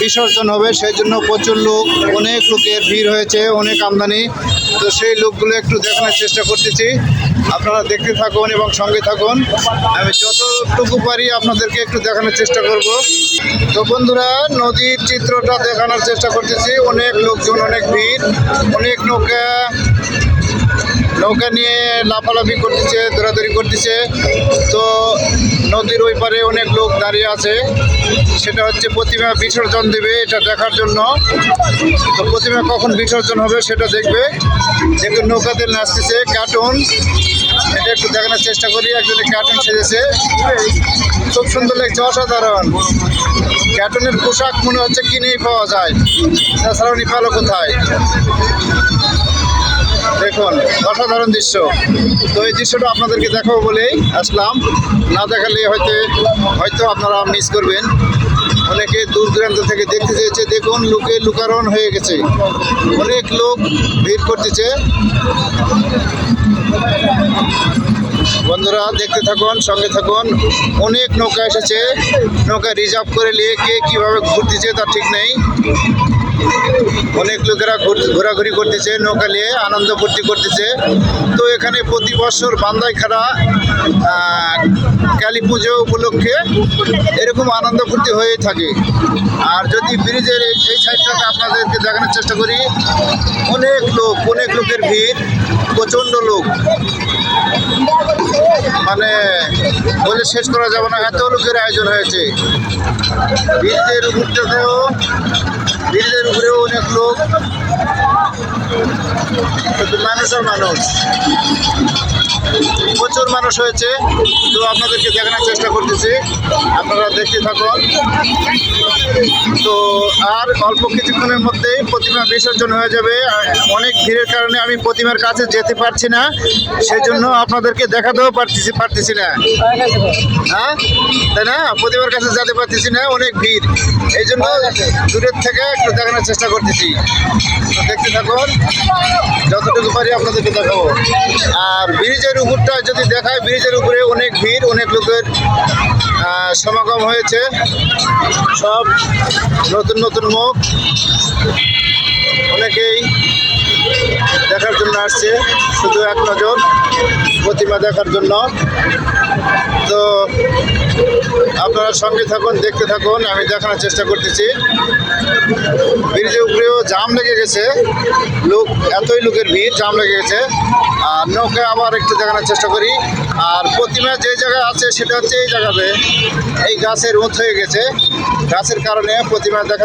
বিসর্জন হবে সেই জন্য প্রচুর লোক, অনেক লোকের ভিড় হয়েছে, অনেক আমদানি। তো সেই লোকগুলো একটু দেখানোর চেষ্টা করতেছি। আপনারা দেখতে থাকুন এবং সঙ্গে থাকুন। আমি যতটুকু পারি আপনাদেরকে একটু দেখানোর চেষ্টা করব। তো বন্ধুরা, নদীর চিত্রটা দেখানোর চেষ্টা করতেছি। অনেক লোকজন, অনেক ভিড়, অনেক নৌকা নৌকা নিয়ে লাফালাফি করতেছে, দৌড়াদৌড়ি করতেছে। তো নদীর ওই পারে অনেক লোক দাঁড়িয়ে আছে। সেটা হচ্ছে প্রতিমা বিসর্জন দেবে এটা দেখার জন্য। তো প্রতিমা কখন বিসর্জন হবে সেটা দেখবে। দেখুন নৌকাতে নাচতেছে কার্টুন এটা একটু দেখানোর চেষ্টা করি, একজনে কার্টুন সেজেছে। খুব সুন্দর লাগছে, অসাধারণ। ক্যাটনের পোশাক মনে হচ্ছে কিনেই পাওয়া যায়। তাছাড়াও নিপালো কোথায়? দেখুন অসাধারণ দৃশ্য। তো এই দৃশ্যটা আপনাদেরকে দেখাবো বলেই আসলাম। না দেখালে হয়তো হয়তো আপনারা মিস করবেন। অনেকে দূর দূরান্ত থেকে দেখতে চেয়েছে। দেখুন, লোকে লুকারণ হয়ে গেছে। অনেক লোক ভিড় করতেছে। বন্ধুরা, দেখতে থাকুন, সঙ্গে থাকুন। অনেক নৌকা এসেছে। নৌকা রিজার্ভ করে নিয়ে কে কীভাবে ঘুরতেছে তার ঠিক নেই। অনেক লোকেরা ঘুর- ঘোরাঘুরি করতেছে, নৌকা নিয়ে আনন্দ ফুর্তি করতেছে। তো এখানে প্রতি বছর বান্দাই খাড়া কালী পুজো উপলক্ষে এরকম আনন্দ ফুর্তি হয়ে থাকে। আর যদি ব্রিজের এই সাইডটাকে আপনাদেরকে দেখানোর চেষ্টা করি, অনেক লোক, অনেক লোকের ভিড়, প্রচণ্ড লোক। মানে বলে শেষ করা যাবে না, এত লোকের আয়োজন হয়েছে। ব্রিজের উপরটাতেও ব্রিজের উপরেও অনেক লোক। কিন্তু মানুষ। মানুষ হয়েছে, তো আপনাদেরকে দেখানোর চেষ্টা করতেছি। আপনারা দেখতে থাকুন। তো আর অল্প কিছুক্ষণের মধ্যেই প্রতিমা বিসর্জন হয়ে যাবে। অনেক ভিড়ের কারণে আমি প্রতিমার কাছে যেতে পারছি না, সেজন্য আপনাদেরকে দেখাতেও পারতেছি পারতেছি না। হ্যাঁ? তাই না? প্রতিমার কাছে যেতে পারতেছি না, অনেক ভিড়। এই জন্য দূরের থেকে একটু দেখানোর চেষ্টা করতেছি। দেখতে থাকুন, যতটুকু পারি আপনাদেরকে দেখাবো। আর ব্রিজের উপরটা যদি দেখায় ব্রিজের উপরে অনেক ভিড়, অনেক লোকের সমাগম হয়েছে। সব নতুন নতুন মুখ অনেকেই দেখার জন্য আসছে, শুধু এক নজর। প্রতিমা দেখার জন্য। তো আপনারা সঙ্গে থাকুন, দেখতে থাকুন, আমি দেখানোর চেষ্টা করতেছি। ব্রিজের উপরেও জাম লেগে গেছে। লোক, এতই লোকের ভিড়, জাম লেগে গেছে। আর নৌকে আবার একটু দেখানোর চেষ্টা করি। আর প্রতিমা যে জায়গায় আছে, সেটা হচ্ছে এই জায়গাতে। এই গাছের উঁত হয়ে গেছে। গাছের কারণে প্রতিমা দেখা